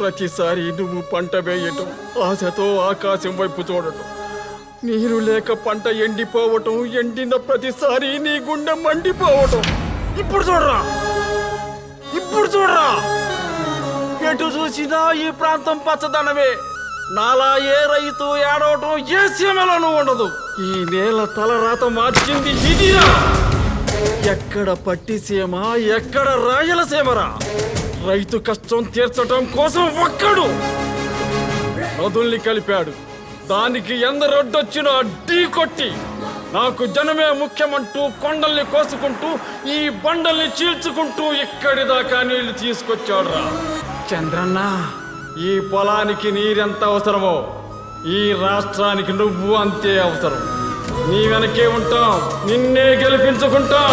ప్రతిసారి నువ్వు పంట వేయటం ఆశతో ఆకాశం వైపు చూడటం. నీరు లేక పంట ఎండిపోవటం ఎండిన ప్రతిసారి నీ గుండె మండిపోవటం. ఇప్పుడు చూడరా! ఇప్పుడు చూడరా! ఎటు చూసినా ఈ ప్రాంతం పచ్చదనమే. నాలా ఏ రైతు ఏడవటం ఏ సీమలోనూ ఉండదు. ఈ నేల తలరాత మార్చింది ఇదిరా! ఎక్కడ పట్టి సీమ ఎక్కడ రాయలసీమరా రైతు కష్టం తీర్చటం కోసం ఒక్కడు నదుల్ని కలిపాడు. దానికి ఎందరొడ్డొచ్చినా ఢీ కొట్టి నాకు జనమే ముఖ్యమంటూ కొండల్ని కోసుకుంటూ ఈ బండల్ని చీల్చుకుంటూ ఇక్కడి దాకా నీళ్ళు తీసుకొచ్చాడురా. చంద్రన్న ఈ పొలానికి నీరెంత అవసరమో ఈ రాష్ట్రానికి నువ్వు అంతే అవసరం. నీ వెనకే ఉంటాం నిన్నే గెలిపించుకుంటాం.